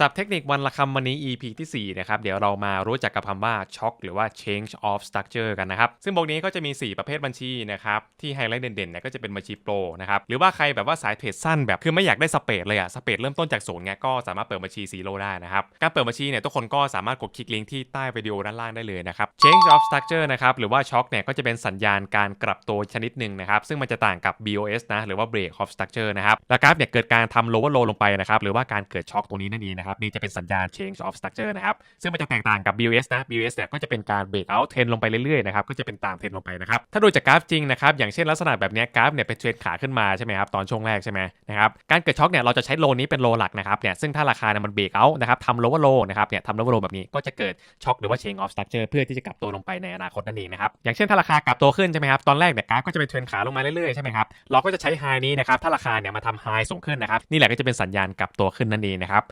ศัพท์เทคนิควันละคำวันนี้ EP ที่ 4 นะครับ เดี๋ยวเรามารู้จักกับคำว่า shock หรือว่า change of structure กันนะครับ ซึ่งบทนี้ก็จะมี 4 ประเภทบัญชีนะครับ ที่ไฮไลท์เด่นๆเนี่ยก็จะเป็นบัญชีโปรนะครับ หรือว่าใครแบบว่าสายเทรดสั้นแบบ คือไม่อยากได้สเปดเลยอะสเปดเริ่มต้นจากศูนย์ไงก็สามารถเปิดบัญชีซีโร่ได้นะครับ การเปิดบัญชีเนี่ยทุกคนก็สามารถกดคลิกลิงก์ที่ใต้วิดีโอด้านล่างได้เลยนะครับ change of structure นะครับหรือว่า shock เนี่ยก็จะเป็นสัญญาณการกลับตัวชนิดหนึ่งนะครับซึ่งมันจะต่างกับ BOS นะหรือว่า break of structure นะครับแล้วกราฟเนี่ยเกิดการทำ lower low ลงไปนะครับหรือว่าการเกิดช็อคตรงนี้นั่นเองนะครับนี่จะเป็นสัญญาณ change of structure นะครับซึ่งมันจะแตกต่างกับ BOS นะ BOS เนี่ยก็จะเป็นการ break out trend ลงไปเรื่อยๆนะครับก็จะเป็นตามเทรนลงไปนะครับถ้าดูจากกราฟจริงนะครับอย่างเช่นลักษณะแบบนี้กราฟเนี่ยเป็นเทรนขาขึ้นมาใช่ไหมครับตอนช่วงแรกใช่ไหมนะครับการเกิดช็อคเนี่ยเราจะใช้โลนี้เป็นโลหลักนะครับเนี่ยซึ่งถ้าราคาเนี่ยมัน break out นะครับทำ lower low นะครับเนี่ยทำ lower low แบบนี้ก็จะเกิดช็อคหรือว่า change of structure เพื่อที่จะกลับตัวลงไปในอนาคตนั่นเองนะครับอย่างเช่นถ้าราคากลับตัวขึ้นใช่ไหมครับตอนแรกเนี่ยกราฟก็จะเป็นเทรนขาลงมาเรื่อยๆใช่ไหมครับเราก็จะใช้ไฮนี้นะครับถ้าราคาเนี่ยมาทำไฮสูงขึ้นนะครับนี่แหละก็จะเป็นสัญญาณกลับตัวขึ้นนั่นเองนะครับ